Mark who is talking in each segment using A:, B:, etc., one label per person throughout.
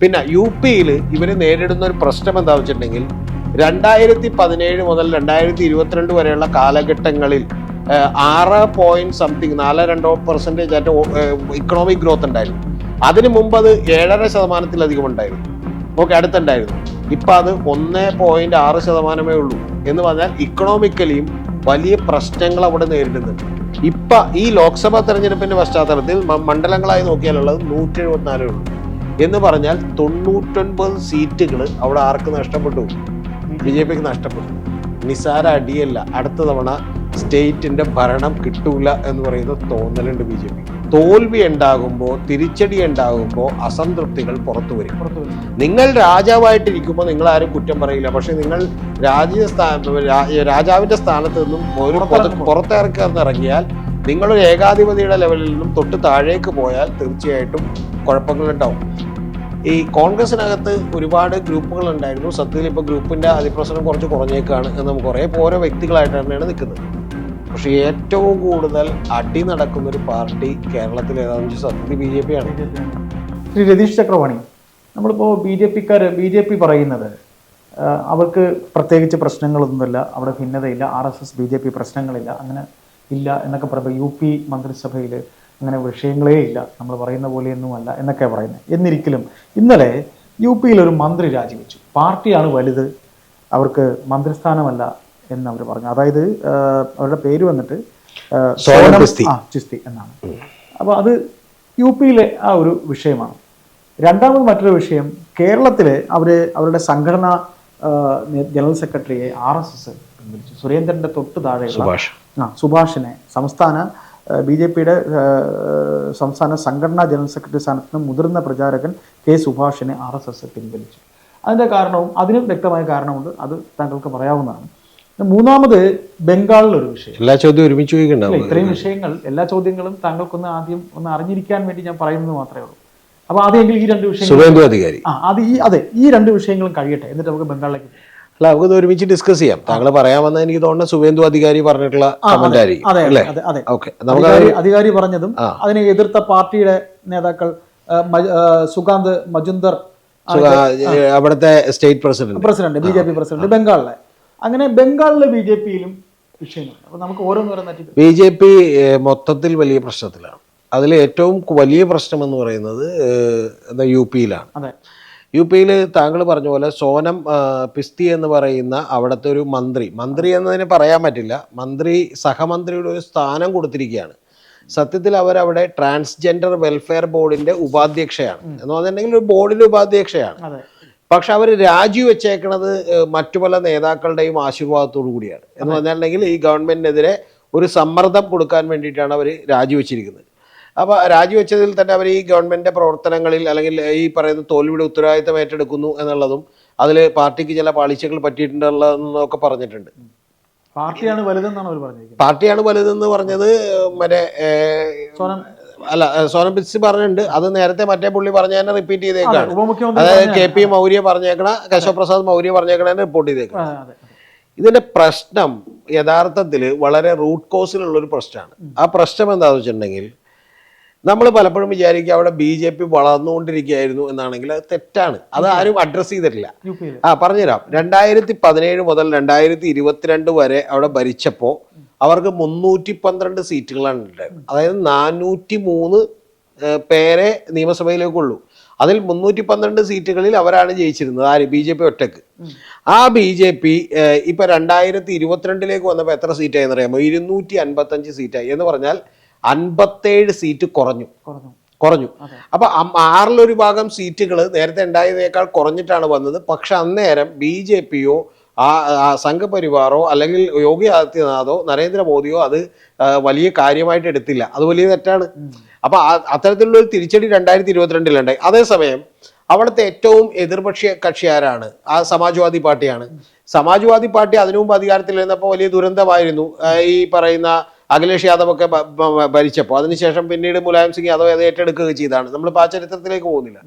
A: പിന്നെ യു പിയിൽ ഇവർ നേരിടുന്ന ഒരു പ്രശ്നം എന്താ വെച്ചിട്ടുണ്ടെങ്കിൽ രണ്ടായിരത്തി പതിനേഴ് മുതൽ രണ്ടായിരത്തി ഇരുപത്തിരണ്ട് വരെയുള്ള കാലഘട്ടങ്ങളിൽ ആറ് പോയിന്റ് സംതിങ് നാല് രണ്ടോ പെർസെന്റേജ് ആയിട്ട് ഇക്കണോമിക് ഗ്രോത്ത് ഉണ്ടായിരുന്നു. അതിന് മുമ്പ് അത് ഏഴര ശതമാനത്തിലധികം ഉണ്ടായിരുന്നു. ഓക്കെ അടുത്തുണ്ടായിരുന്നു. ഇപ്പം അത് ഒന്ന് പോയിന്റ് ആറ് ശതമാനമേ ഉള്ളൂ. എന്ന് പറഞ്ഞാൽ ഇക്കണോമിക്കലിയും വലിയ പ്രശ്നങ്ങൾ അവിടെ നേരിടുന്നുണ്ട്. ഇപ്പം ഈ ലോക്സഭാ തെരഞ്ഞെടുപ്പിന്റെ പശ്ചാത്തലത്തിൽ മണ്ഡലങ്ങളായി നോക്കിയാലുള്ളത് നൂറ്റി എഴുപത്തിനാലേ ഉള്ളൂ. എന്ന് പറഞ്ഞാൽ തൊണ്ണൂറ്റൊൻപത് സീറ്റുകൾ അവിടെ ആർക്ക് നഷ്ടപ്പെട്ടു? ബി ജെ പിക്ക് നഷ്ടപ്പെട്ടു. നിസാര അടിയല്ല. അടുത്ത തവണ സ്റ്റേറ്റിന്റെ ഭരണം കിട്ടൂല എന്ന് പറയുന്ന തോന്നലുണ്ട് ബി ജെ പി. തോൽവി ഉണ്ടാകുമ്പോൾ തിരിച്ചടി ഉണ്ടാകുമ്പോൾ അസംതൃപ്തികൾ പുറത്തു വരും.
B: പുറത്തു വരും.
A: നിങ്ങൾ രാജാവായിട്ടിരിക്കുമ്പോൾ നിങ്ങൾ ആരും കുറ്റം പറയില്ല. പക്ഷെ നിങ്ങൾ രാജ്യ രാജാവിന്റെ സ്ഥാനത്ത് നിന്നും ഒരു ഇറങ്ങിയാൽ നിങ്ങളൊരു ഏകാധിപതിയുടെ ലെവലിൽ നിന്നും തൊട്ട് താഴേക്ക് പോയാൽ തീർച്ചയായിട്ടും കുഴപ്പങ്ങളുണ്ടാവും. ഈ കോൺഗ്രസിനകത്ത് ഒരുപാട് ഗ്രൂപ്പുകൾ ഉണ്ടായിരുന്നു സത്യത്തിൽ ഇപ്പോൾ ഗ്രൂപ്പിന്റെ അതിപ്രസരം കുറച്ച് കുറഞ്ഞേക്കാണ് എന്ന് നമുക്ക് കുറേ ഓരോ വ്യക്തികളായിട്ട് തന്നെയാണ് നിൽക്കുന്നത്. പക്ഷെ ഏറ്റവും കൂടുതൽ അടി നടക്കുന്ന ഒരു പാർട്ടി കേരളത്തിൽ ഏതാണെന്ന് വെച്ചാൽ സത്യത്തിൽ ബി ജെ പി ആണ്.
B: ശ്രീ രതീഷ് ചക്രവാണി നമ്മളിപ്പോൾ ബി ജെ പിക്കാർ ബി ജെ പി പറയുന്നത് അവർക്ക് പ്രത്യേകിച്ച് പ്രശ്നങ്ങളൊന്നുമില്ല അവിടെ ഭിന്നതയില്ല R S S B J P പ്രശ്നങ്ങളില്ല അങ്ങനെ ഇല്ല എന്നൊക്കെ പറയുമ്പോൾ യു പി മന്ത്രിസഭയിൽ അങ്ങനെ വിഷയങ്ങളേ ഇല്ല. നമ്മൾ പറയുന്ന പോലെയൊന്നുമല്ല എന്നൊക്കെ പറയുന്നത് എന്നിരിക്കലും ഇന്നലെ യു പിയിൽ ഒരു മന്ത്രി രാജിവെച്ചു. പാർട്ടിയാണ് വലുത്. അവർക്ക് മന്ത്രിസ്ഥാനമല്ല എന്ന് അവർ പറഞ്ഞു. അതായത് അവരുടെ പേര് വന്നിട്ട്
A: ചിസ്തി.
B: എന്നാണ്. അപ്പോൾ അത് യു പിയിലെ ആ ഒരു വിഷയമാണ്. രണ്ടാമത് മറ്റൊരു വിഷയം കേരളത്തിലെ അവർ അവരുടെ സംഘടനാ ജനറൽ സെക്രട്ടറിയെ ആർ എസ് എസ് പിൻവലിച്ചു. സുരേന്ദ്രന്റെ തൊട്ട് താഴെയുള്ള ആ സുഭാഷിനെ സംസ്ഥാന ബി ജെ പിയുടെ സംസ്ഥാന സംഘടനാ ജനറൽ സെക്രട്ടറി സ്ഥാനത്ത് നിന്ന് മുതിർന്ന പ്രചാരകൻ കെ സുഭാഷിനെ ആർ എസ് എസ് പിൻവലിച്ചു. അതിന്റെ കാരണവും അതിനും വ്യക്തമായ കാരണമുണ്ട്. അത് താങ്കൾക്ക് പറയാവുന്നതാണ്. മൂന്നാമത് ബംഗാളിലൊരു വിഷയം.
A: എല്ലാ ചോദ്യവും ഒരുമിച്ച്
B: ഇത്രയും വിഷയങ്ങൾ എല്ലാ ചോദ്യങ്ങളും താങ്കൾക്കൊന്ന് ആദ്യം ഒന്ന് അറിഞ്ഞിരിക്കാൻ വേണ്ടി ഞാൻ പറയുന്നത് മാത്രമേ ഉള്ളൂ. അപ്പൊ ആദ്യമെങ്കിൽ ഈ രണ്ട് വിഷയങ്ങൾ ആ അത് ഈ അതെ ഈ രണ്ട് വിഷയങ്ങളും കഴിയട്ടെ. എന്നിട്ട് നമുക്ക് ബംഗാളിലേക്ക്.
A: അല്ല നമുക്ക് ഒരുമിച്ച് ഡിസ്കസ് ചെയ്യാം. താങ്കൾ പറയാൻ പറയാമെന്ന് എനിക്ക് തോന്നുന്ന സുവേന്ദു അധികാരി പറഞ്ഞിട്ടുള്ള കമന്റ് ആയിരിക്കും
B: അതെ
A: ഓക്കെ
B: അധികാരി പറഞ്ഞതും അതിനെ എതിർത്ത പാർട്ടിയുടെ നേതാക്കൾ സുഗാന്ത് സുകാന്ത് മജുന്ദർ
A: അവിടുത്തെ state president
B: president B J P president ബംഗാളിലെ. അങ്ങനെ ബംഗാളിലെ ബി ജെ പിയിലും അപ്പൊ നമുക്ക്
A: ബി ജെ പി മൊത്തത്തിൽ വലിയ പ്രശ്നത്തിലാണ്. അതിൽ ഏറ്റവും വലിയ പ്രശ്നം എന്ന് പറയുന്നത് യു പിയിലാണ്
B: അതെ.
A: യു പിയിൽ താങ്കൾ പറഞ്ഞ പോലെ സോനം പിസ്തി എന്ന് പറയുന്ന അവിടുത്തെ ഒരു മന്ത്രി. മന്ത്രി എന്നതിന് പറയാൻ പറ്റില്ല. മന്ത്രി സഹമന്ത്രിയുടെ ഒരു സ്ഥാനം കൊടുത്തിരിക്കുകയാണ്. സത്യത്തിൽ അവരവിടെ ട്രാൻസ്ജെൻഡർ വെൽഫെയർ ബോർഡിന്റെ ഉപാധ്യക്ഷയാണ്. എന്ന് പറഞ്ഞിട്ടുണ്ടെങ്കിൽ ഒരു ബോർഡിന്റെ ഉപാധ്യക്ഷയാണ്. പക്ഷെ അവർ രാജിവെച്ചേക്കണത് മറ്റു പല നേതാക്കളുടെയും ആശീർവാദത്തോടു കൂടിയാണ്. എന്ന് പറഞ്ഞിട്ടുണ്ടെങ്കിൽ ഈ ഗവൺമെന്റിനെതിരെ ഒരു സമ്മർദ്ദം കൊടുക്കാൻ വേണ്ടിയിട്ടാണ് അവർ രാജിവെച്ചിരിക്കുന്നത്. അപ്പോൾ രാജിവെച്ചതിൽ തന്നെ അവർ ഈ ഗവൺമെന്റിന്റെ പ്രവർത്തനങ്ങളിൽ അല്ലെങ്കിൽ ഈ പറയുന്ന തോൽവിയുടെ ഉത്തരവാദിത്തം ഏറ്റെടുക്കുന്നു എന്നുള്ളതും അതിൽ പാർട്ടിക്ക് ചില പാളിച്ചകൾ പറ്റിയിട്ടുണ്ടെന്നൊക്കെ പറഞ്ഞിട്ടുണ്ട്.
B: പാർട്ടിയാണ് വലുതെന്നാണ് അവർ
A: പാർട്ടിയാണ് വലുതെന്ന് പറഞ്ഞത് മറ്റേ അല്ല സോനം പിസ് പറഞ്ഞിട്ടുണ്ട്. അത് നേരത്തെ മറ്റേ പുള്ളി പറഞ്ഞ തന്നെ റിപ്പീറ്റ് ചെയ്തേക്കാണ്. അതായത് കെ പി മൗര്യ പറഞ്ഞേക്കണ കേശവ പ്രസാദ് മൗര്യ പറഞ്ഞേക്കണ റിപ്പോർട്ട് ചെയ്തേക്കണം. ഇതിന്റെ പ്രശ്നം യഥാർത്ഥത്തിൽ വളരെ റൂട്ട് കോസിലുള്ള ഒരു പ്രശ്നമാണ്. ആ പ്രശ്നം എന്താണെന്ന് വെച്ചിട്ടുണ്ടെങ്കിൽ നമ്മൾ പലപ്പോഴും വിചാരിക്കുക അവിടെ ബി ജെ പി വളർന്നുകൊണ്ടിരിക്കുകയായിരുന്നു എന്നാണെങ്കിൽ അത് തെറ്റാണ്. അത് ആരും അഡ്രസ്സ് ചെയ്തിട്ടില്ല. ആ പറഞ്ഞുതരാം. രണ്ടായിരത്തി പതിനേഴ് മുതൽ രണ്ടായിരത്തി ഇരുപത്തിരണ്ട് വരെ അവിടെ ഭരിച്ചപ്പോൾ അവർക്ക് മുന്നൂറ്റി പന്ത്രണ്ട് സീറ്റുകളാണ് ഉണ്ടായത് അതായത് നാനൂറ്റി മൂന്ന് പേരെ നിയമസഭയിലേക്കുള്ളൂ അതിൽ മുന്നൂറ്റി പന്ത്രണ്ട് സീറ്റുകളിൽ അവരാണ് ജയിച്ചിരുന്നത്. ആര്? ബി ജെ പി ഒറ്റയ്ക്ക്. ആ ബി ജെ പി ഇപ്പൊ രണ്ടായിരത്തി ഇരുപത്തിരണ്ടിലേക്ക് വന്നപ്പോൾ എത്ര സീറ്റായി എന്നറിയാമോ? ഇരുന്നൂറ്റി അൻപത്തഞ്ച് സീറ്റായി. എന്ന് പറഞ്ഞാൽ അൻപത്തേഴ് സീറ്റ് കുറഞ്ഞു.
B: കുറഞ്ഞു.
A: അപ്പൊ ആറിലൊരു ഭാഗം സീറ്റുകൾ നേരത്തെ ഉണ്ടായതിനേക്കാൾ കുറഞ്ഞിട്ടാണ് വന്നത്. പക്ഷെ അന്നേരം ബി ജെ പിയോ ആ സംഘപരിവാറോ അല്ലെങ്കിൽ യോഗി ആദിത്യനാഥോ നരേന്ദ്രമോദിയോ അത് വലിയ കാര്യമായിട്ട് എടുത്തില്ല. അത് വലിയ തെറ്റാണ്. അപ്പൊ അത്തരത്തിലുള്ള ഒരു തിരിച്ചടി രണ്ടായിരത്തി ഇരുപത്തിരണ്ടിലുണ്ടായി അതേസമയം അവിടുത്തെ ഏറ്റവും എതിർപക്ഷ കക്ഷി ആരാണ്? ആ സമാജ്വാദി പാർട്ടിയാണ്. സമാജ്വാദി പാർട്ടി അതിനു മുമ്പ് അധികാരത്തിലിരുന്നപ്പോൾ വലിയ ദുരന്തമായിരുന്നു. ഈ പറയുന്ന അഖിലേഷ് യാദവ് ഒക്കെ ഭരിച്ചപ്പോൾ അതിനുശേഷം പിന്നീട് മുലായം സിംഗ് യാദവ് അത് ഏറ്റെടുക്കുക ചെയ്താണ് നമ്മൾ ആ ചരിത്രത്തിലേക്ക് പോകുന്നില്ല.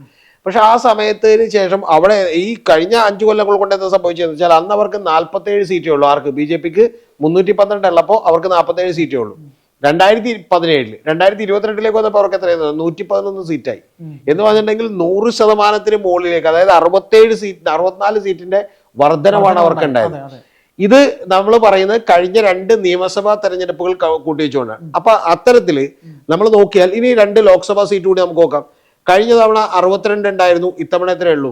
A: പക്ഷെ ആ സമയത്തിന് ശേഷം അവിടെ ഈ കഴിഞ്ഞ അഞ്ചു കൊല്ലങ്ങൾ കൊണ്ട് എന്താ സംഭവിച്ചതെന്ന് വെച്ചാൽ അന്ന് അവർക്ക് നാൽപ്പത്തേഴ് സീറ്റേ ഉള്ളൂ ആർക്ക്? ബി ജെ പിക്ക് മുന്നൂറ്റി പന്ത്രണ്ട് ഉള്ളപ്പോൾ അവർക്ക് നാൽപ്പത്തേഴ് സീറ്റേ ഉള്ളൂ. രണ്ടായിരത്തി പതിനേഴിൽ രണ്ടായിരത്തി ഇരുപത്തിരണ്ടിലേക്ക് വന്നപ്പോൾ അവർക്ക് എത്രയായിരുന്നു നൂറ്റി പതിനൊന്ന് സീറ്റായി. എന്ന് പറഞ്ഞിട്ടുണ്ടെങ്കിൽ നൂറ് ശതമാനത്തിന് മുകളിലേക്ക് അതായത് അറുപത്തേഴ് സീറ്റ് അറുപത്തിനാല് സീറ്റിന്റെ വർധനമാണ് അവർക്ക് ഉണ്ടായത് ഇത് നമ്മൾ പറയുന്നത് കഴിഞ്ഞ രണ്ട് നിയമസഭാ തെരഞ്ഞെടുപ്പുകൾ കൂട്ടിവെച്ചുകൊണ്ടാണ് അപ്പൊ അത്തരത്തിൽ നമ്മൾ നോക്കിയാൽ ഇനി രണ്ട് ലോക്സഭാ സീറ്റ് കൂടി നമുക്ക് നോക്കാം. കഴിഞ്ഞ തവണ അറുപത്തിരണ്ട് ഉണ്ടായിരുന്നു ഇത്തവണ എത്രയേ ഉള്ളൂ?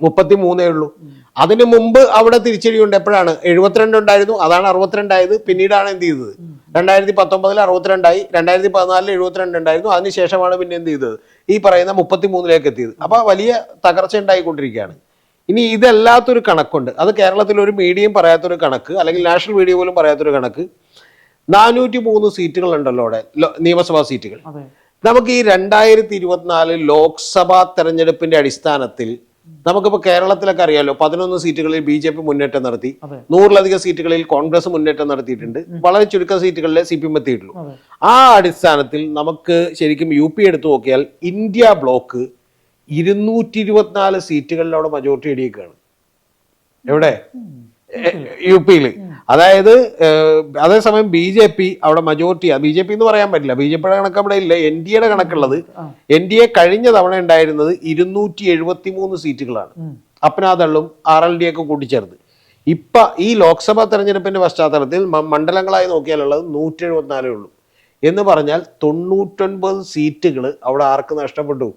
A: മുപ്പത്തി മൂന്നേ ഉള്ളൂ. അതിനു മുമ്പ് അവിടെ തിരിച്ചടിയുണ്ട്. എപ്പോഴാണ്? എഴുപത്തിരണ്ട് ഉണ്ടായിരുന്നു അതാണ് അറുപത്തിരണ്ടായത് പിന്നീടാണ് എന്ത് ചെയ്തത്? രണ്ടായിരത്തി പത്തൊമ്പതിൽ അറുപത്തിരണ്ടായി രണ്ടായിരത്തി പതിനാലിൽ എഴുപത്തിരണ്ട് ഉണ്ടായിരുന്നു. അതിനുശേഷമാണ് പിന്നെ എന്ത് ചെയ്തത്? ഈ പറയുന്ന മുപ്പത്തി മൂന്നിലേക്ക് എത്തിയത്. അപ്പൊ വലിയ തകർച്ച ഉണ്ടായിക്കൊണ്ടിരിക്കുകയാണ്. ഇനി ഇതല്ലാത്തൊരു കണക്കുണ്ട്. അത് കേരളത്തിൽ ഒരു മീഡിയയും പറയാത്തൊരു കണക്ക് അല്ലെങ്കിൽ നാഷണൽ മീഡിയ പോലും പറയാത്തൊരു കണക്ക്. നാനൂറ്റി മൂന്ന് സീറ്റുകൾ ഉണ്ടല്ലോ അവിടെ നിയമസഭാ സീറ്റുകൾ. നമുക്ക് ഈ രണ്ടായിരത്തി ഇരുപത്തിനാല് ലോക്സഭാ തെരഞ്ഞെടുപ്പിന്റെ അടിസ്ഥാനത്തിൽ നമുക്കിപ്പോൾ കേരളത്തിലൊക്കെ അറിയാലോ പതിനൊന്ന് സീറ്റുകളിൽ ബി ജെ പി മുന്നേറ്റം നടത്തി. നൂറിലധികം സീറ്റുകളിൽ കോൺഗ്രസ് മുന്നേറ്റം നടത്തിയിട്ടുണ്ട്. വളരെ ചുരുക്കം സീറ്റുകളിൽ സി പി എം എത്തിയിട്ടുള്ളൂ. ആ അടിസ്ഥാനത്തിൽ നമുക്ക് ശരിക്കും യു പി എടുത്തു നോക്കിയാൽ ഇന്ത്യ ബ്ലോക്ക് ഇരുന്നൂറ്റി ഇരുപത്തിനാല് സീറ്റുകളിൽ അവിടെ മജോറിറ്റി ഇടിയേക്കാണ് എവിടെ? യു പിയിൽ അതായത് അതേസമയം ബി ജെ പി അവിടെ മജോറിറ്റി ബി ജെ പി എന്ന് പറയാൻ പറ്റില്ല. ബി ജെ പിയുടെ കണക്ക് അവിടെ ഇല്ല. എൻ ഡി എയുടെ കണക്കുള്ളത്. എൻ ഡി എ കഴിഞ്ഞ തവണ ഉണ്ടായിരുന്നത് ഇരുന്നൂറ്റി എഴുപത്തി മൂന്ന് സീറ്റുകളാണ്.
B: ഉം.
A: അപ്പനാദളും ആർ എൽ ഡി ഒക്കെ കൂട്ടിച്ചേർത്ത്. ഇപ്പൊ ഈ ലോക്സഭാ തെരഞ്ഞെടുപ്പിന്റെ പശ്ചാത്തലത്തിൽ മണ്ഡലങ്ങളായി നോക്കിയാലുള്ളത് നൂറ്റി എഴുപത്തിനാലേ ഉള്ളൂ. എന്ന് പറഞ്ഞാൽ തൊണ്ണൂറ്റൊൻപത് സീറ്റുകൾ അവിടെ ആർക്ക് നഷ്ടപ്പെട്ടു?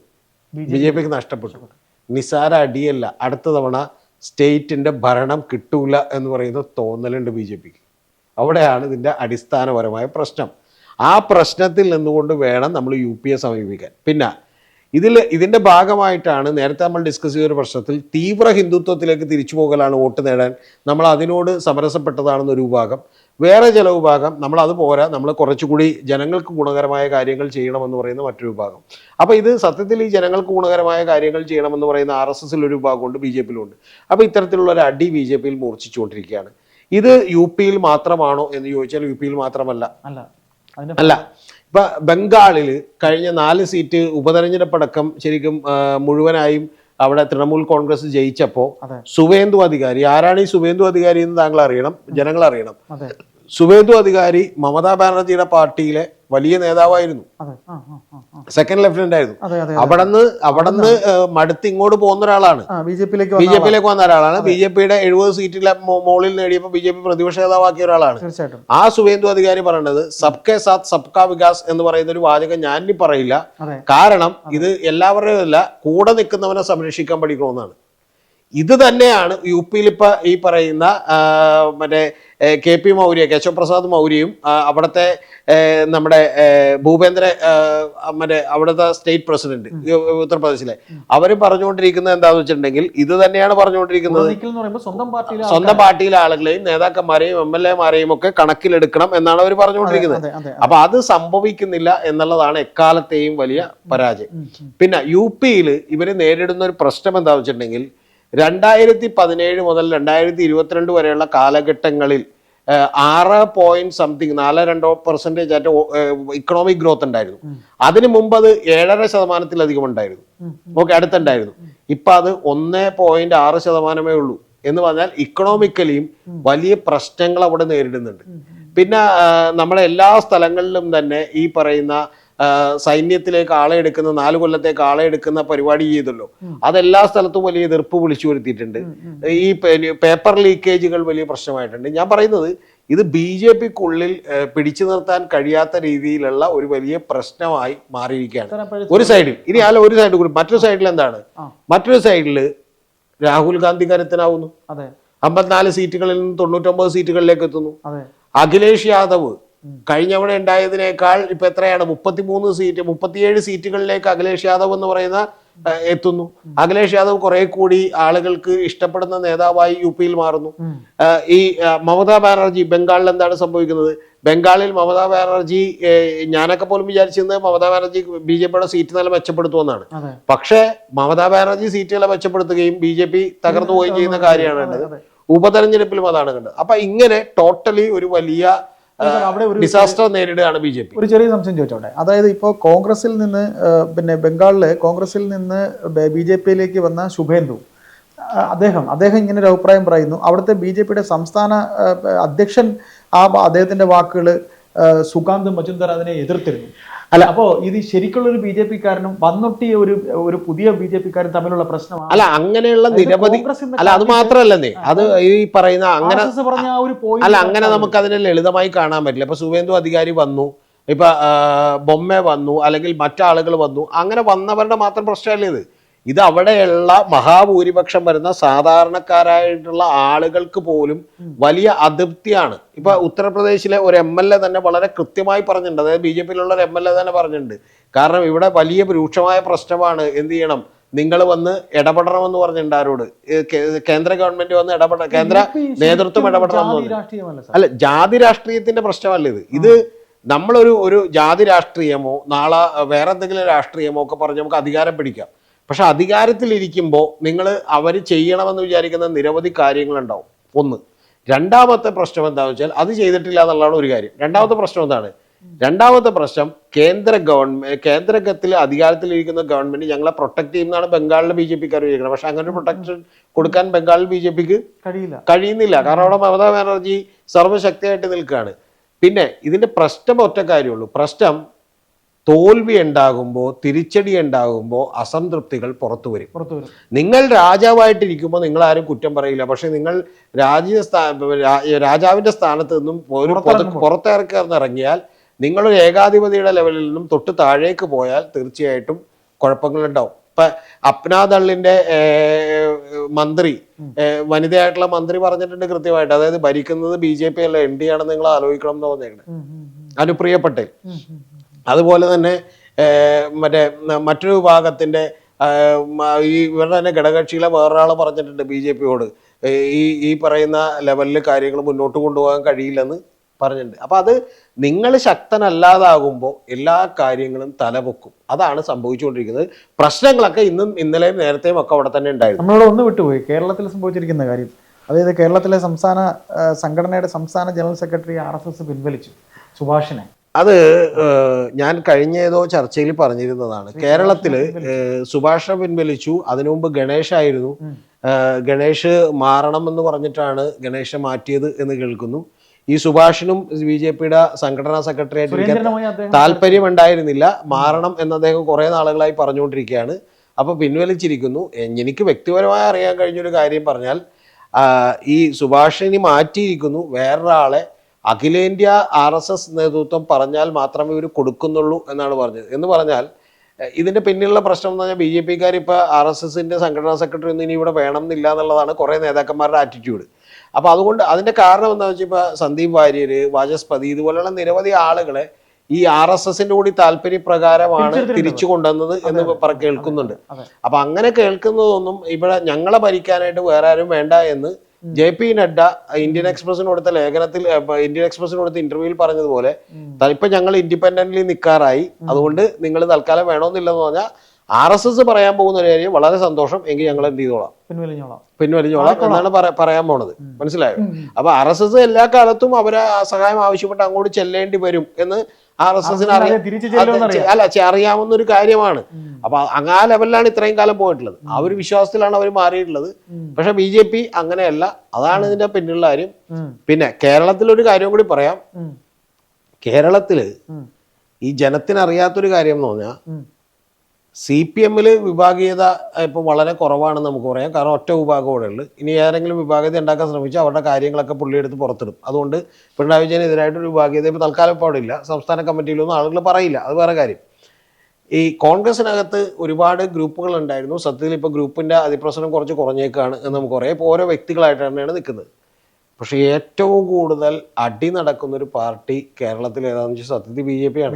A: ബി ജെ പിക്ക് നഷ്ടപ്പെട്ടു. നിസാര അടിയല്ല. അടുത്ത തവണ സ്റ്റേറ്റിന്റെ ഭരണം കിട്ടൂല എന്ന് പറയുന്ന തോന്നലുണ്ട് ബി ജെ പിക്ക് അവിടെയാണ് ഇതിന്റെ അടിസ്ഥാനപരമായ പ്രശ്നം. ആ പ്രശ്നത്തിൽ നിന്നുകൊണ്ട് വേണം നമ്മൾ യു പി എ സമീപിക്കാൻ. പിന്നെ ഇതിൽ ഇതിന്റെ ഭാഗമായിട്ടാണ് നേരത്തെ നമ്മൾ ഡിസ്കസ് ചെയ്ത ഒരു പ്രശ്നത്തിൽ തീവ്ര ഹിന്ദുത്വത്തിലേക്ക് തിരിച്ചു പോകലാണ് വോട്ട് നേടാൻ. നമ്മൾ അതിനോട് സമരസപ്പെട്ടതാണെന്നൊരു വിഭാഗം. വേറെ ചില വിഭാഗം നമ്മൾ അത് പോരാ നമ്മൾ കുറച്ചുകൂടി ജനങ്ങൾക്ക് ഗുണകരമായ കാര്യങ്ങൾ ചെയ്യണമെന്ന് പറയുന്ന മറ്റൊരു വിഭാഗം. അപ്പോൾ ഇത് സത്യത്തിൽ ഈ ജനങ്ങൾക്ക് ഗുണകരമായ കാര്യങ്ങൾ ചെയ്യണമെന്ന് പറയുന്ന ആർ എസ് എസിൽ ഒരു വിഭാഗമുണ്ട് ബി ജെ പിയിലുണ്ട്. അപ്പോൾ ഇത്തരത്തിലുള്ള ഒരു അടി ബി ജെ പിയിൽ മൂർച്ഛിച്ചുകൊണ്ടിരിക്കുകയാണ്. ഇത് യു പിയിൽ മാത്രമാണോ എന്ന് ചോദിച്ചാൽ യു പിയിൽ മാത്രമല്ല.
B: അല്ല.
A: ഇപ്പൊ ബംഗാളിൽ കഴിഞ്ഞ നാല് സീറ്റ് ഉപതെരഞ്ഞെടുപ്പടക്കം ശരിക്കും മുഴുവനായും അവിടെ തൃണമൂൽ കോൺഗ്രസ് ജയിച്ചപ്പോ
B: അതെ.
A: സുവേന്ദു അധികാരി ആരാണ് ഈ സുവേന്ദു അധികാരി എന്ന് താങ്കൾ അറിയണം ജനങ്ങൾ അറിയണം സുവേന്ദു അധികാരി മമതാ ബാനർജിയുടെ പാർട്ടിയിലെ വലിയ നേതാവായിരുന്നു. സെക്കൻഡ് ലെഫ്റ്റനന്റ് ആയിരുന്നു. അവിടുന്ന് അവിടുന്ന് മടുത്ത് ഇങ്ങോട്ട് പോകുന്ന ഒരാളാണ്.
B: ബി ജെ പിയിലേക്ക്
A: ബി
B: വന്ന
A: ജെ പിയിലേക്ക് വന്ന ഒരാളാണ്. ബി ജെ പിയുടെ എഴുപത് സീറ്റിലെ മോളിൽ നേടിയപ്പോൾ ബി ജെ പി പ്രതിപക്ഷ നേതാവാക്കിയ ഒരാളാണ്. ആ സുവേന്ദു അധികാരി പറയേണ്ടത് സബ്കെ സാത്ത് സബ്കാ വികാസ് എന്ന് പറയുന്ന ഒരു വാചകം ഞാനി പറയില്ല. കാരണം ഇത് എല്ലാവരുടെയും അല്ല കൂടെ നിൽക്കുന്നവനെ സംരക്ഷിക്കാൻ പഠിക്കണമെന്നാണ്. ഇത് തന്നെയാണ് യു പിയിൽ ഇപ്പൊ ഈ പറയുന്ന മറ്റേ കെ പി മൗര്യ കേശവപ്രസാദ് മൗര്യയും അവിടുത്തെ നമ്മുടെ ഭൂപേന്ദ്ര മറ്റേ അവിടുത്തെ സ്റ്റേറ്റ് പ്രസിഡന്റ് ഉത്തർപ്രദേശിലെ. അവർ പറഞ്ഞുകൊണ്ടിരിക്കുന്നത് എന്താന്ന് വെച്ചിട്ടുണ്ടെങ്കിൽ ഇത് തന്നെയാണ് പറഞ്ഞുകൊണ്ടിരിക്കുന്നത്.
B: സ്വന്തം പാർട്ടിയിലെ
A: ആളുകളെയും നേതാക്കന്മാരെയും എം എൽ എമാരെയും ഒക്കെ കണക്കിലെടുക്കണം എന്നാണ് അവർ പറഞ്ഞുകൊണ്ടിരിക്കുന്നത്. അപ്പൊ അത് സംഭവിക്കുന്നില്ല എന്നുള്ളതാണ് എക്കാലത്തെയും വലിയ പരാജയം. പിന്നെ യു പിയിൽ ഇവർ നേരിടുന്ന ഒരു പ്രശ്നം എന്താ വെച്ചിട്ടുണ്ടെങ്കിൽ രണ്ടായിരത്തി പതിനേഴ് മുതൽ രണ്ടായിരത്തി ഇരുപത്തിരണ്ട് വരെയുള്ള കാലഘട്ടങ്ങളിൽ ആറ് പോയിന്റ് സംതിങ് നാല് രണ്ടോ പെർസെന്റേജ് ആയിട്ട് ഇക്കണോമിക് ഗ്രോത്ത് ഉണ്ടായിരുന്നു. അതിനു മുമ്പ് അത് ഏഴര ശതമാനത്തിലധികം ഉണ്ടായിരുന്നു. ഓക്കെ അടുത്തുണ്ടായിരുന്നു. ഇപ്പൊ അത് ഒന്ന് പോയിന്റ് ആറ് ശതമാനമേ ഉള്ളൂ. എന്ന് പറഞ്ഞാൽ ഇക്കണോമിക്കലിയും വലിയ പ്രശ്നങ്ങൾ അവിടെ നേരിടുന്നുണ്ട്. പിന്നെ ആ, നമ്മളെ എല്ലാ സ്ഥലങ്ങളിലും തന്നെ ഈ പറയുന്ന സൈന്യത്തിലേക്ക് ആളെ എടുക്കുന്ന നാല് കൊല്ലത്തേക്ക് ആളെ എടുക്കുന്ന പരിപാടി ചെയ്തല്ലോ. അതെല്ലാ സ്ഥലത്തും വലിയ എതിർപ്പ് വിളിച്ചു വരുത്തിയിട്ടുണ്ട്. ഈ പേപ്പർ ലീക്കേജുകൾ വലിയ പ്രശ്നമായിട്ടുണ്ട്. ഞാൻ പറയുന്നത് ഇത് ബി ജെ പിക്കുള്ളിൽ പിടിച്ചു നിർത്താൻ കഴിയാത്ത രീതിയിലുള്ള ഒരു വലിയ പ്രശ്നമായി മാറിയിരിക്കുകയാണ്. ഒരു സൈഡിൽ ഇനി അല്ല ഒരു സൈഡിൽ കൂടി മറ്റൊരു സൈഡിൽ എന്താണ്. മറ്റൊരു സൈഡിൽ രാഹുൽ ഗാന്ധി കരുത്തനാവുന്നു. അമ്പത്തിനാല് സീറ്റുകളിൽ നിന്ന് തൊണ്ണൂറ്റൊമ്പത് സീറ്റുകളിലേക്ക് എത്തുന്നു. അഖിലേഷ് യാദവ് കഴിഞ്ഞവണ ഉണ്ടായതിനേക്കാൾ ഇപ്പൊ എത്രയാണ്? മുപ്പത്തിമൂന്ന് സീറ്റ് മുപ്പത്തിയേഴ് സീറ്റുകളിലേക്ക് അഖിലേഷ് യാദവ് എന്ന് പറയുന്ന എത്തുന്നു. അഖിലേഷ് യാദവ് കുറെ കൂടി ആളുകൾക്ക് ഇഷ്ടപ്പെടുന്ന നേതാവായി യു പിയിൽ മാറുന്നു. ഈ മമതാ ബാനർജി ബംഗാളിൽ എന്താണ് സംഭവിക്കുന്നത്? ബംഗാളിൽ മമതാ ബാനർജി ഞാനൊക്കെ പോലും വിചാരിച്ചിരുന്നത് മമതാ ബാനർജി ബി ജെ പിയുടെ സീറ്റ് നില മെച്ചപ്പെടുത്തുമെന്നാണ്. പക്ഷേ മമതാ ബാനർജി സീറ്റുകളെ മെച്ചപ്പെടുത്തുകയും ബി ജെ പി തകർന്നു പോവുകയും ചെയ്യുന്ന കാര്യമാണ് കണ്ടത് ഉപതെരഞ്ഞെടുപ്പിലും അതാണ് കണ്ടത്. അപ്പൊ ഇങ്ങനെ ടോട്ടലി ഒരു വലിയ
B: അവിടെ ഒരു
A: ഡിസാസ്റ്റർ നേരിടുകയാണ് ബി ജെ പി.
B: ഒരു ചെറിയ സംശയം ചോദിച്ചോട്ടെ അതായത് ഇപ്പോൾ കോൺഗ്രസിൽ നിന്ന് പിന്നെ ബംഗാളിലെ കോൺഗ്രസിൽ നിന്ന് ബി ജെ പിയിലേക്ക് വന്ന ശുഭേന്ദു. അദ്ദേഹം അദ്ദേഹം ഇങ്ങനെ ഒരു അഭിപ്രായം പറയുന്നു. അവിടുത്തെ ബി ജെ പിയുടെ സംസ്ഥാന അധ്യക്ഷൻ ആ അദ്ദേഹത്തിന്റെ വാക്കുകൾ സുകാന്ത് മജുന്ദർ അതിനെ എതിർത്തിരുന്നു. അല്ല. അപ്പോ ഇത് ശരിക്കുള്ള ഒരു ബി ജെ പിക്കാരനും വന്നൊട്ടിയ ഒരു ഒരു പുതിയ ബി ജെ പിക്കാരും തമ്മിലുള്ള പ്രശ്നമാണ്.
A: അല്ല അങ്ങനെയുള്ള നിരവധി അല്ല അത് മാത്രല്ലന്നേ അത് ഈ പറയുന്ന അങ്ങനെ
B: പറഞ്ഞ ഒരു
A: അല്ല അങ്ങനെ നമുക്ക് അതിനെ ലളിതമായി കാണാൻ പറ്റില്ല. ഇപ്പൊ സുവേന്ദു അധികാരി വന്നു ഇപ്പൊ ബൊമ്മ വന്നു അല്ലെങ്കിൽ മറ്റാളുകൾ വന്നു അങ്ങനെ വന്നവരുടെ മാത്രം പ്രശ്നമല്ലേ ഇത്? ഇത് അവിടെയുള്ള മഹാഭൂരിപക്ഷം വരുന്ന സാധാരണക്കാരായിട്ടുള്ള ആളുകൾക്ക് പോലും വലിയ അതൃപ്തിയാണ്. ഇപ്പൊ ഉത്തർപ്രദേശിലെ ഒരു എം എൽ എ തന്നെ വളരെ കൃത്യമായി പറഞ്ഞിട്ടുണ്ട്. അതായത് ബി ജെ പിയിലുള്ള ഒരു എം എൽ എ തന്നെ പറഞ്ഞിട്ടുണ്ട്. കാരണം ഇവിടെ വലിയ രൂക്ഷമായ പ്രശ്നമാണ്. എന്ത് ചെയ്യണം? നിങ്ങൾ വന്ന് ഇടപെടണമെന്ന് പറഞ്ഞിട്ടുണ്ട് ആരോട്? കേന്ദ്ര ഗവൺമെന്റ് വന്ന് ഇടപെട കേന്ദ്ര നേതൃത്വം ഇടപെടണം. അല്ല ജാതി രാഷ്ട്രീയത്തിന്റെ പ്രശ്നമല്ല ഇത്. ഇത് നമ്മളൊരു ഒരു ജാതി രാഷ്ട്രീയമോ നാളെ വേറെ എന്തെങ്കിലും രാഷ്ട്രീയമോ ഒക്കെ പറഞ്ഞ് നമുക്ക് അധികാരം പിടിക്കാം. പക്ഷെ അധികാരത്തിലിരിക്കുമ്പോൾ നിങ്ങൾ അവർ ചെയ്യണമെന്ന് വിചാരിക്കുന്ന നിരവധി കാര്യങ്ങളുണ്ടാവും. ഒന്ന് രണ്ടാമത്തെ പ്രശ്നം എന്താണെന്ന് വെച്ചാൽ അത് ചെയ്തിട്ടില്ല എന്നുള്ളതാണ് ഒരു കാര്യം. രണ്ടാമത്തെ പ്രശ്നം എന്താണ്? രണ്ടാമത്തെ പ്രശ്നം കേന്ദ്ര ഗവൺമെന്റ് കേന്ദ്രത്തിൽ അധികാരത്തിലിരിക്കുന്ന ഗവൺമെന്റ് ഞങ്ങളെ പ്രൊട്ടക്ട് ചെയ്യുന്നതാണ് ബംഗാളിലെ ബി ജെ പിക്കാർ വിചാരിക്കുന്നത്. പക്ഷെ അങ്ങനെ ഒരു പ്രൊട്ടക്ഷൻ കൊടുക്കാൻ ബംഗാളിൽ ബി ജെ പിക്ക്
B: കഴിയില്ല.
A: കഴിയുന്നില്ല. കാരണം അവിടെ മമതാ ബാനർജി സർവശക്തിയായിട്ട് നിൽക്കുകയാണ്. പിന്നെ ഇതിന്റെ പ്രശ്നം ഒറ്റ കാര്യമുള്ളൂ പ്രശ്നം തോൽവി ഉണ്ടാകുമ്പോൾ തിരിച്ചടി ഉണ്ടാകുമ്പോൾ അസംതൃപ്തികൾ പുറത്തു വരും.
B: പുറത്തു വരും.
A: നിങ്ങൾ രാജാവായിട്ടിരിക്കുമ്പോൾ നിങ്ങൾ ആരും കുറ്റം പറയില്ല. പക്ഷെ നിങ്ങൾ രാജ്യ രാജാവിന്റെ സ്ഥാനത്ത് നിന്നും ഒരു
B: പുറത്തിറങ്ങുമ്പോൾ.
A: ഇറങ്ങിയാൽ നിങ്ങളൊരു ഏകാധിപതിയുടെ ലെവലിൽ നിന്നും തൊട്ട് താഴേക്ക് പോയാൽ തീർച്ചയായിട്ടും കുഴപ്പങ്ങളുണ്ടാവും. ഇപ്പൊ അപ്നാദള്ളിന്റെ മന്ത്രി വനിതയായിട്ടുള്ള മന്ത്രി പറഞ്ഞിട്ടുണ്ട് കൃത്യമായിട്ട്. അതായത് ഭരിക്കുന്നത് ബി ജെ പി അല്ല എൻ ഡി ആണെന്ന് നിങ്ങൾ ആലോചിക്കണം എന്ന് പറഞ്ഞേക്കണേ. അനുപ്രിയ പട്ടേൽ. അതുപോലെ തന്നെ മറ്റേ മറ്റൊരു വിഭാഗത്തിന്റെ ഈ ഇവരുടെ തന്നെ ഘടകകക്ഷിയിലെ വേറൊരാൾ പറഞ്ഞിട്ടുണ്ട് ബി ജെ പിയോട്. ഈ ഈ പറയുന്ന ലെവലിൽ കാര്യങ്ങൾ മുന്നോട്ട് കൊണ്ടുപോകാൻ കഴിയില്ലെന്ന് പറഞ്ഞിട്ടുണ്ട്. അപ്പോൾ അത് നിങ്ങൾ ശക്തനല്ലാതാകുമ്പോൾ എല്ലാ കാര്യങ്ങളും തലപൊക്കും. അതാണ് സംഭവിച്ചുകൊണ്ടിരിക്കുന്നത്. പ്രശ്നങ്ങളൊക്കെ ഇന്നും ഇന്നലെയും നേരത്തെയും ഒക്കെ അവിടെ തന്നെ ഉണ്ടായിരുന്നു.
B: നമ്മളിവിടെ ഒന്ന് വിട്ടുപോയി. കേരളത്തിൽ സംഭവിച്ചിരിക്കുന്ന കാര്യം. അതായത് കേരളത്തിലെ സംസ്ഥാന സംഘടനയുടെ സംസ്ഥാന ജനറൽ സെക്രട്ടറി ആർ പിൻവലിച്ചു സുഭാഷിനെ.
A: അത് ഞാൻ കഴിഞ്ഞ ഏതോ ചർച്ചയിൽ പറഞ്ഞിരുന്നതാണ്. കേരളത്തിൽ സുഭാഷിനെ പിൻവലിച്ചു. അതിനു മുമ്പ് ഗണേഷ് ആയിരുന്നു.
B: ഉം.
A: ഏഹ്, ഗണേഷ് മാറണം എന്ന് പറഞ്ഞിട്ടാണ് ഗണേഷെ മാറ്റിയത് എന്ന് കേൾക്കുന്നു. ഈ സുഭാഷിനും ബി ജെ പിയുടെ സംഘടനാ സെക്രട്ടറി ആയിട്ട് ഇരിക്കാൻ
B: സുരേന്ദ്രനുമായി
A: താല്പര്യം ഉണ്ടായിരുന്നില്ല. മാറണം എന്ന് അദ്ദേഹം കുറെ നാളുകളായി പറഞ്ഞുകൊണ്ടിരിക്കുകയാണ്. അപ്പൊ പിൻവലിച്ചിരിക്കുന്നു. എനിക്ക് വ്യക്തിപരമായി അറിയാൻ കഴിഞ്ഞൊരു കാര്യം പറഞ്ഞാൽ ഈ സുഭാഷിനി മാറ്റിയിരിക്കുന്നു. വേറൊരാളെ അഖിലേന്ത്യാ ആർ എസ് എസ് നേതൃത്വം പറഞ്ഞാൽ മാത്രമേ ഇവർ കൊടുക്കുന്നുള്ളൂ എന്നാണ് പറഞ്ഞത്. എന്ന് പറഞ്ഞാൽ ഇതിന്റെ ഇതിന്റെ പിന്നിലുള്ള പ്രശ്നം എന്ന് പറഞ്ഞാൽ ബി ജെ പിക്കാർ ഇപ്പോൾ ആർ എസ് എസിന്റെ സംഘടനാ സെക്രട്ടറി ഒന്നും ഇനി ഇവിടെ വേണം എന്നില്ല എന്നുള്ളതാണ് കുറേ നേതാക്കന്മാരുടെ ആറ്റിറ്റ്യൂഡ് അപ്പോൾ അതുകൊണ്ട് അതിന്റെ കാരണം എന്താണെന്ന് വെച്ചാൽ ഇപ്പോൾ സന്ദീപ് വാര്യർ വാചസ്പതി ഇതുപോലെയുള്ള നിരവധി ആളുകളെ ഈ ആർ എസ് എസിന്റെ കൂടി താല്പര്യപ്രകാരമാണ്. തിരിച്ചു കൊണ്ടുവന്നത് എന്ന് പറ കേൾക്കുന്നുണ്ട്. അപ്പൊ അങ്ങനെ കേൾക്കുന്നതൊന്നും ഇവിടെ ഞങ്ങളെ ഭരിക്കാനായിട്ട് വേറെ ആരും വേണ്ട എന്ന് ജെ പി നഡ്ഡ ഇന്ത്യൻ എക്സ്പ്രസിന് കൊടുത്ത ലേഖനത്തിൽ ഇന്ത്യൻ എക്സ്പ്രസിന് കൊടുത്ത ഇന്റർവ്യൂവിൽ പറഞ്ഞതുപോലെ. ഇപ്പൊ ഞങ്ങൾ ഇൻഡിപെൻഡന്റ്ലി നിൽക്കാറായി അതുകൊണ്ട് നിങ്ങൾ തൽക്കാലം വേണമെന്നില്ലെന്ന് പറഞ്ഞാൽ ആർ എസ് എസ് പറയാൻ പോകുന്ന ഒരു കാര്യം വളരെ സന്തോഷം. എങ്കിൽ ഞങ്ങൾ എന്ത് ചെയ്തോളാം?
B: പിൻവലിഞ്ഞോളാം.
A: പിൻവലിഞ്ഞോളാം എന്നാണ് പറയാൻ പോണത്. മനസ്സിലായോ. അപ്പൊ ആർ എസ് എസ് എല്ലാ കാലത്തും അവരെ സഹായം ആവശ്യപ്പെട്ട് അങ്ങോട്ട് ചെല്ലേണ്ടി വരും എന്ന് ആർ എസ് എസിന് അല്ല അറിയാവുന്ന ഒരു കാര്യമാണ്. അപ്പൊ ആ ലെവലിലാണ് ഇത്രയും കാലം പോയിട്ടുള്ളത്. ആ ഒരു വിശ്വാസത്തിലാണ് അവർ മാറിയിട്ടുള്ളത്. പക്ഷെ ബി ജെ പി അങ്ങനെയല്ല. അതാണ് ഇതിന്റെ പിന്നിലുള്ള കാര്യം. പിന്നെ കേരളത്തിൽ ഒരു കാര്യം കൂടി പറയാം.
B: കേരളത്തിൽ
A: ഈ ജനത്തിനറിയാത്തൊരു കാര്യം എന്ന് പറഞ്ഞാൽ. സി പി എമ്മിൽ വിഭാഗീയത ഇപ്പോൾ വളരെ കുറവാണെന്ന് നമുക്ക് പറയാം. കാരണം ഒറ്റ വിഭാഗം ഇവിടെ ഉള്ളു. ഇനി ഏതെങ്കിലും വിഭാഗീയത ഉണ്ടാക്കാൻ ശ്രമിച്ചാൽ അവരുടെ കാര്യങ്ങളൊക്കെ പുള്ളിയെടുത്ത് പുറത്തിടും. അതുകൊണ്ട് പിണറായി വിജയനെതിരായിട്ടൊരു വിഭാഗീയത ഇപ്പോൾ തൽക്കാലം ഇപ്പോൾ ഇല്ല. സംസ്ഥാന കമ്മിറ്റിയിലൊന്നും ആളുകൾ പറയില്ല. അത് വേറെ കാര്യം. ഈ കോൺഗ്രസിനകത്ത് ഒരുപാട് ഗ്രൂപ്പുകൾ ഉണ്ടായിരുന്നു. സത്യത്തിൽ ഇപ്പോൾ ഗ്രൂപ്പിന്റെ അതിപ്രസരം കുറച്ച് കുറഞ്ഞേക്കാണ് എന്ന് നമുക്ക് പറയാം. ഇപ്പോൾ ഓരോ വ്യക്തികളായിട്ട് തന്നെയാണ് നിൽക്കുന്നത്. പക്ഷേ ഏറ്റവും കൂടുതൽ അടി നടക്കുന്ന ഒരു പാർട്ടി കേരളത്തിൽ ഏതാണെന്ന് വെച്ചാൽ സത്യത്തിൽ ബി ജെ പി ആണ്.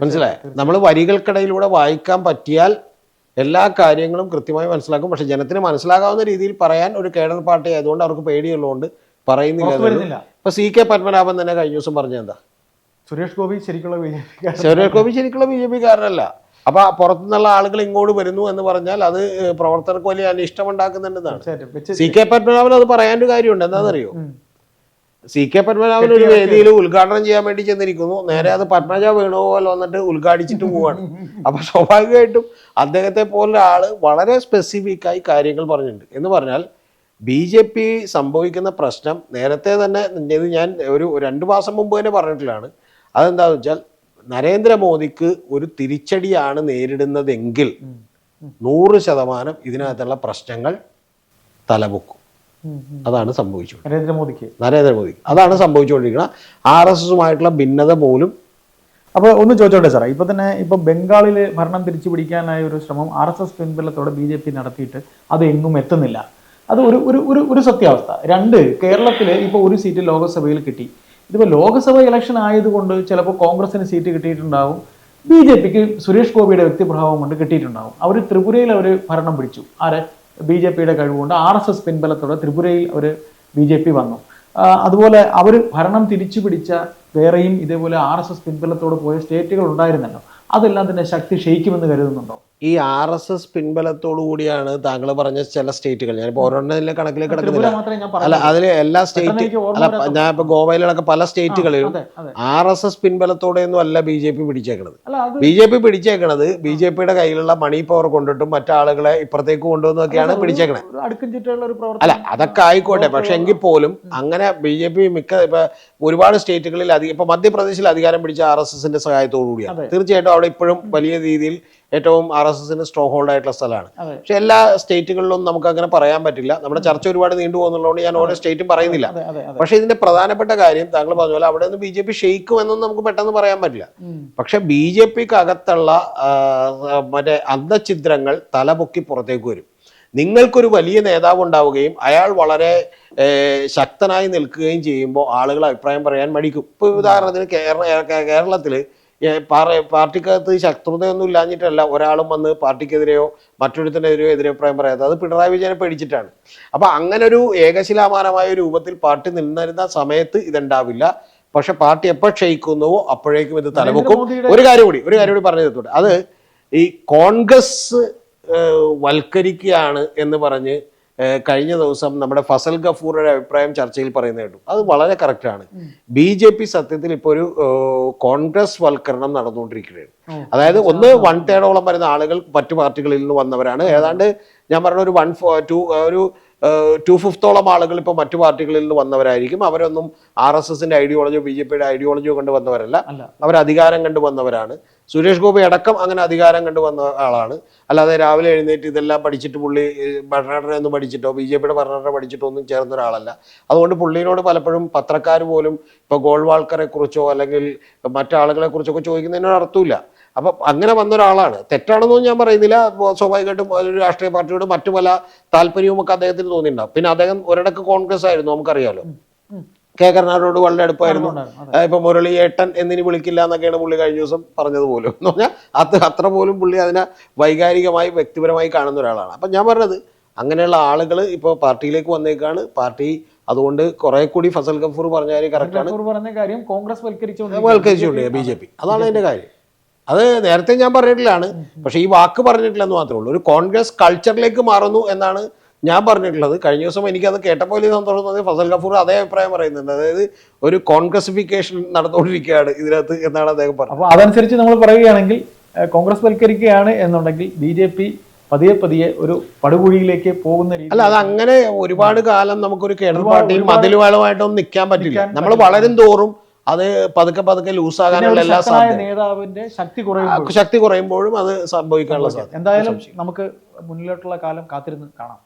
A: മനസ്സിലായോ? നമ്മൾ വരികൾക്കിടയിലൂടെ വായിക്കാൻ പറ്റിയാൽ എല്ലാ കാര്യങ്ങളും കൃത്യമായി മനസ്സിലാക്കും. പക്ഷെ ജനത്തിന് മനസ്സിലാകാവുന്ന രീതിയിൽ പറയാൻ ഒരു കേഡർ പാർട്ടി ആയതുകൊണ്ട് അവർക്ക് പേടിയുള്ളതുകൊണ്ട് പറയുന്നില്ല ഇപ്പൊ സി കെ പത്മനാഭൻ തന്നെ കഴിഞ്ഞ ദിവസം പറഞ്ഞ എന്താ?
B: സുരേഷ് ഗോപി ശരിക്കുള്ള B J P
A: Suresh Gopi ശരിക്കുള്ള ബി ജെ പി കാരനല്ല. അപ്പൊ പുറത്തുനിന്നുള്ള ആളുകൾ ഇങ്ങോട്ട് വരുന്നു എന്ന് പറഞ്ഞാൽ അത് പ്രവർത്തനക്കോലി പ്രവർത്തകർക്ക് വലിയ അനിഷ്ടം ഉണ്ടാക്കുന്നുണ്ടെന്നാണ്. സി കെ പത്മനാഭൻ അത് പറയാൻ ഒരു കാര്യമുണ്ട്. എന്താണെന്നറിയോ. സി കെ പത്മനാഭൻ ഒരു വേദിയിൽ ഉദ്ഘാടനം ചെയ്യാൻ വേണ്ടി ചെന്നിരിക്കുന്നു. നേരെ അത് പത്മജ വേണുഗോപാൽ വന്നിട്ട് ഉദ്ഘാടിച്ചിട്ട് പോവാണ്. അപ്പൊ സ്വാഭാവികമായിട്ടും അദ്ദേഹത്തെ പോലെ ആൾ വളരെ സ്പെസിഫിക് ആയി കാര്യങ്ങൾ പറഞ്ഞിട്ടുണ്ട്. എന്ന് പറഞ്ഞാൽ ബി ജെ പി സംഭവിക്കുന്ന പ്രശ്നം നേരത്തെ തന്നെ ഇത് ഞാൻ ഒരു രണ്ട് മാസം മുമ്പ് തന്നെ പറഞ്ഞിട്ടുള്ളതാണ്. അതെന്താണെന്ന് വെച്ചാൽ നരേന്ദ്രമോദിക്ക് ഒരു തിരിച്ചടിയാണ് നേരിടുന്നതെങ്കിൽ നൂറ് ശതമാനം ഇതിനകത്തുള്ള പ്രശ്നങ്ങൾ തലപൊക്കും. അതാണ് സംഭവിച്ചു
B: നരേന്ദ്രമോദിക്ക്.
A: നരേന്ദ്രമോദി അതാണ് സംഭവിച്ചുകൊണ്ടിരിക്കുന്നത്. ആർ എസ് എസുമായിട്ടുള്ള ഭിന്നത പോലും
B: അപ്പോൾ ഒന്ന് ചോദിച്ചോട്ടെ സാറേ ഇപ്പൊ തന്നെ ഇപ്പൊ ബംഗാളിൽ ഭരണം തിരിച്ചു പിടിക്കാനായ ഒരു ശ്രമം ആർ എസ് എസ് പിൻബലത്തോടെ ബി ജെ പി നടത്തിയിട്ട് അത് എങ്ങും എത്തുന്നില്ല. അത് ഒരു ഒരു ഒരു ഒരു സത്യാവസ്ഥ. രണ്ട് കേരളത്തിൽ ഇപ്പോൾ ഒരു സീറ്റ് ലോകസഭയിൽ കിട്ടി. ഇതിപ്പോൾ ലോകസഭ ഇലക്ഷൻ ആയതുകൊണ്ട് ചിലപ്പോൾ കോൺഗ്രസിന് സീറ്റ് കിട്ടിയിട്ടുണ്ടാവും. ബി ജെ പിക്ക് സുരേഷ് ഗോപിയുടെ വ്യക്തിപ്രഭാവം കൊണ്ട് കിട്ടിയിട്ടുണ്ടാവും. അവർ ത്രിപുരയിൽ അവർ ഭരണം പിടിച്ചു. ആരെ? ബി ജെ പിയുടെ കഴിവുകൊണ്ട് ആർ എസ് എസ് പിൻബലത്തോടെ ത്രിപുരയിൽ അവർ ബി ജെ പി വന്നു. അതുപോലെ അവർ ഭരണം തിരിച്ചു പിടിച്ച വേറെയും ഇതേപോലെ ആർ എസ് എസ് പിൻബലത്തോടെ പോയ സ്റ്റേറ്റുകൾ ഉണ്ടായിരുന്നല്ലോ. അതെല്ലാം തന്നെ ശക്തി ക്ഷയിക്കുമെന്ന് കരുതുന്നുണ്ടോ?
A: ഈ ആർ എസ് എസ് പിൻബലത്തോടു കൂടിയാണ് താങ്കൾ പറഞ്ഞ ചില സ്റ്റേറ്റുകൾ. ഞാനിപ്പോൾ ഓരോന്നിലെ കണക്കിലേക്ക്
B: ത്രിപുര
A: കിടക്കുന്നില്ല അല്ല അതിൽ എല്ലാ സ്റ്റേറ്റ് അല്ല ഞാൻ ഇപ്പൊ ഗോവയിലടക്കം പല സ്റ്റേറ്റുകളിലും ആർ എസ് എസ് പിൻബലത്തോടെയൊന്നും അല്ല ബി ജെ പി പിടിച്ചേക്കണത്. ബി ജെ പി പിടിച്ചേക്കണത് ബി ജെ പിയുടെ കയ്യിലുള്ള മണി പവർ കൊണ്ടിട്ടും മറ്റാളുകളെ ഇപ്പുറത്തേക്ക് കൊണ്ടുവന്നൊക്കെയാണ് പിടിച്ചേക്കണത് അല്ല അതൊക്കെ ആയിക്കോട്ടെ പക്ഷെ എങ്കിൽ പോലും അങ്ങനെ ബി ജെ പി മിക്ക ഇപ്പൊ ഒരുപാട് സ്റ്റേറ്റുകളിൽ അധികം ഇപ്പൊ മധ്യപ്രദേശിൽ അധികാരം പിടിച്ച ആർ എസ് എസിന്റെ സഹായത്തോടു കൂടിയാണ്. തീർച്ചയായിട്ടും അവിടെ ഇപ്പോഴും വലിയ രീതിയിൽ ഏറ്റവും ആർ എസ് എസിന് സ്ട്രോങ് ഹോൾഡ് ആയിട്ടുള്ള സ്ഥലമാണ്. പക്ഷെ എല്ലാ സ്റ്റേറ്റുകളിലും നമുക്ക് അങ്ങനെ പറയാൻ പറ്റില്ല. നമ്മുടെ ചർച്ച ഒരുപാട് നീണ്ടു പോകുന്നുള്ളതുകൊണ്ട് ഞാൻ ഓരോ സ്റ്റേറ്റും പറയുന്നില്ല. പക്ഷെ ഇതിന്റെ പ്രധാനപ്പെട്ട കാര്യം താങ്കൾ പറഞ്ഞ പോലെ അവിടെ നിന്ന് ബി ജെ പി ക്ഷയിക്കും എന്നൊന്നും നമുക്ക് പെട്ടെന്ന് പറയാൻ പറ്റില്ല. പക്ഷെ ബി ജെ പിക്ക് അകത്തുള്ള മറ്റേ അന്ധചിത്രങ്ങൾ തലപൊക്കി പുറത്തേക്ക് വരും. നിങ്ങൾക്കൊരു വലിയ നേതാവ് ഉണ്ടാവുകയും അയാൾ വളരെ ശക്തനായി നിൽക്കുകയും ചെയ്യുമ്പോൾ ആളുകൾ അഭിപ്രായം പറയാൻ മടിക്കും. ഇപ്പൊ ഉദാഹരണത്തിന് കേരള കേരളത്തിൽ പാർട്ടിക്കകത്ത് ശത്രുതയൊന്നും ഇല്ലാഞ്ഞിട്ടല്ല ഒരാളും വന്ന് പാർട്ടിക്കെതിരെയോ മറ്റൊരുത്തിനെതിരെയോ എതിരഭിപ്രായം പറയാത്തത് അത് പിണറായി വിജയനെ പേടിച്ചിട്ടാണ്. അപ്പൊ അങ്ങനെ ഒരു ഏകശിലാമാനമായ രൂപത്തിൽ പാർട്ടി നിന്നിരുന്ന സമയത്ത് ഇതുണ്ടാവില്ല. പക്ഷെ പാർട്ടി എപ്പോൾ ക്ഷയിക്കുന്നുവോ അപ്പോഴേക്കും ഇത് തലമുക്കും ഒരു കാര്യം കൂടി ഒരു കാര്യം കൂടി പറഞ്ഞു തീർത്തോട്ടെ അത് ഈ കോൺഗ്രസ് വൽക്കരിക്കുകയാണ് എന്ന് പറഞ്ഞ് കഴിഞ്ഞ ദിവസം നമ്മുടെ ഫസൽ ഗഫൂറുടെ അഭിപ്രായം ചർച്ചയിൽ പറയുന്നത് കേട്ടു. അത് വളരെ കറക്റ്റാണ് ബി ജെ പി സത്യത്തിൽ ഇപ്പോൾ ഒരു കോൺഗ്രസ് വൽക്കരണം നടന്നുകൊണ്ടിരിക്കുകയാണ്. അതായത് ഒന്ന് വൺ തേർഡോളം വരുന്ന ആളുകൾ മറ്റു പാർട്ടികളിൽ നിന്ന് വന്നവരാണ്. ഏതാണ്ട് ഞാൻ പറഞ്ഞ ഒരു വൺ ഫോ ടു ഒരു ടു ഫിഫ്തോളം ആളുകൾ ഇപ്പോൾ മറ്റു പാർട്ടികളിൽ നിന്ന് വന്നവരായിരിക്കും. അവരൊന്നും ആർ എസ് എസിന്റെ ഐഡിയോളജിയോ ബി ജെ പിയുടെ ഐഡിയോളജിയോ കൊണ്ട് വന്നവരല്ല. അവർ അധികാരം കണ്ടു വന്നവരാണ്. സുരേഷ് ഗോപി അടക്കം അങ്ങനെ അധികാരം കണ്ടു വന്ന ആളാണ്. അല്ലാതെ രാവിലെ എഴുന്നേറ്റ് ഇതെല്ലാം പഠിച്ചിട്ട് പുള്ളി ഭരണഘടന ഒന്നും പഠിച്ചിട്ടോ ബി ജെ പിയുടെ ഭരണഘടന പഠിച്ചിട്ടോ ഒന്നും ചേർന്ന ഒരാളല്ല അതുകൊണ്ട് പുള്ളിനോട് പലപ്പോഴും പത്രക്കാർ പോലും ഇപ്പോൾ ഗോൾവാൾക്കറെ കുറിച്ചോ അല്ലെങ്കിൽ മറ്റാളുകളെ കുറിച്ചൊക്കെ ചോദിക്കുന്നതിനൊരു അർത്ഥമില്ല അപ്പം അങ്ങനെ വന്ന ഒരാളാണ് തെറ്റാണെന്നൊന്നും ഞാൻ പറയുന്നില്ല. സ്വാഭാവികമായിട്ടും ഒരു രാഷ്ട്രീയ പാർട്ടിയോട് മറ്റു പല താല്പര്യവും ഒക്കെ അദ്ദേഹത്തിന് തോന്നിയിട്ടുണ്ടാവും. പിന്നെ അദ്ദേഹം ഒരിടക്ക് കോൺഗ്രസ് ആയിരുന്നു നമുക്കറിയാലോ. കെ. കരുണാകരനോട് വളരെ അടുപ്പായിരുന്നു. ഇപ്പൊ മുരളി ഏട്ടൻ എന്നിനി വിളിക്കില്ല എന്നൊക്കെയാണ് പുള്ളി കഴിഞ്ഞ ദിവസം പറഞ്ഞത് പോലും എന്ന് പറഞ്ഞാൽ അത് അത്ര പോലും പുള്ളി അതിനെ വൈകാരികമായി വ്യക്തിപരമായി കാണുന്ന ഒരാളാണ്. അപ്പൊ ഞാൻ പറഞ്ഞത് അങ്ങനെയുള്ള ആളുകൾ ഇപ്പോൾ പാർട്ടിയിലേക്ക് വന്നേക്കാണ്. പാർട്ടി അതുകൊണ്ട് കുറെ കൂടി ഫസൽ ഗഫൂർ പറഞ്ഞാൽ കറക്റ്റാണ്
B: ഗഫൂർ പറഞ്ഞ കാര്യം കോൺഗ്രസ് വൽക്കരിച്ചുകൊണ്ട്
A: വൽക്കരിച്ചുകൊണ്ട് ബി ജെ പി. അതാണ് അതിന്റെ കാര്യം. അത് നേരത്തെ ഞാൻ പറഞ്ഞിട്ടില്ലാണ്. പക്ഷെ ഈ വാക്ക് പറഞ്ഞിട്ടില്ലെന്ന് മാത്രമേ ഉള്ളൂ. ഒരു കോൺഗ്രസ് കൾച്ചറിലേക്ക് മാറുന്നു എന്നാണ് ഞാൻ പറഞ്ഞിട്ടുള്ളത് കഴിഞ്ഞ ദിവസം എനിക്കത് കേട്ടപ്പോൾ വലിയ സന്തോഷം തോന്നിയത് ഫസൽ ഗഫൂർ അതേ അഭിപ്രായം പറയുന്നുണ്ട്. അതായത് ഒരു കോൺഗ്രസിഫിക്കേഷൻ നടന്നുകൊണ്ടിരിക്കുകയാണ് ഇതിനകത്ത് എന്നാണ് അദ്ദേഹം പറഞ്ഞത്.
B: അപ്പോൾ അതനുസരിച്ച് നമ്മൾ പറയുകയാണെങ്കിൽ കോൺഗ്രസ് വൽക്കരിക്കുകയാണ് എന്നുണ്ടെങ്കിൽ ബി ജെ പി പതിയെ പതിയെ ഒരു പടുകുഴിയിലേക്ക് പോകുന്ന രീതി
A: അല്ല അത് അങ്ങനെ ഒരുപാട് കാലം നമുക്കൊരു
B: കേരള
A: പാർട്ടിയിൽ മതിലുവാളുമായിട്ടൊന്നും നിൽക്കാൻ പറ്റില്ല. നമ്മൾ വളരും തോറും അത് പതുക്കെ പതുക്കെ ലൂസാകാനുള്ള എല്ലാ
B: നേതാവിന്റെ ശക്തി കുറയുമ്പോൾ
A: ശക്തി കുറയുമ്പോഴും അത് സംഭവിക്കാനുള്ള സാധ്യത.
B: എന്തായാലും നമുക്ക് മുന്നിലോട്ടുള്ള കാലം കാത്തിരുന്ന് കാണാം.